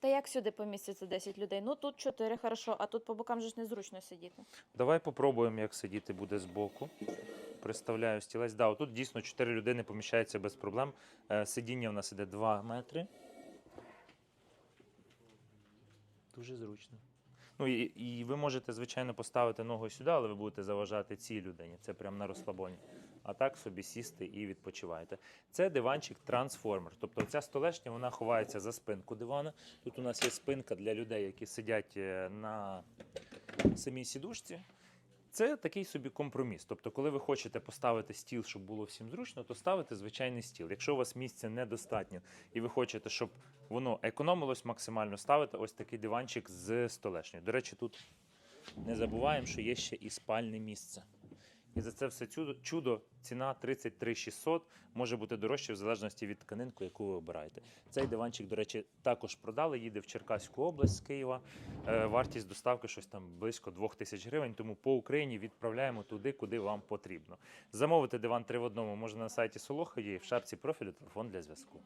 Та як сюди поміститься 10 людей? Ну тут 4, хорошо, а тут по бокам же ж незручно сидіти. Давай попробуємо, як сидіти буде збоку. Представляю стілець. Да, тут дійсно 4 людини поміщаються без проблем. Е, Сидіння в нас іде 2 метри. Дуже зручно. Ну і, і ви можете, звичайно, поставити ногу сюди, але ви будете заважати цій людині. Це прямо на розслабоні. А так собі сісти і відпочиваєте. Це диванчик трансформер. Тобто ця столешня вона ховається за спинку дивана. Тут у нас є спинка для людей, які сидять е, на самій сідушці. Це такий собі компроміс. Тобто, коли ви хочете поставити стіл, щоб було всім зручно, то ставите звичайний стіл. Якщо у вас місця недостатньо і ви хочете, щоб воно економилось максимально, ставите ось такий диванчик з столешнею. До речі, тут не забуваємо, що є ще і спальне місце. І за це все чудо, ціна 33 600, може бути дорожче в залежності від тканинку, яку ви обираєте. Цей диванчик, до речі, також продали, їде в Черкаську область з Києва. Е, вартість доставки щось там близько 2 тисяч гривень, тому по Україні відправляємо туди, куди вам потрібно. Замовити диван 3 в одному можна на сайті Солоха, є в шапці профілю телефон для зв'язку.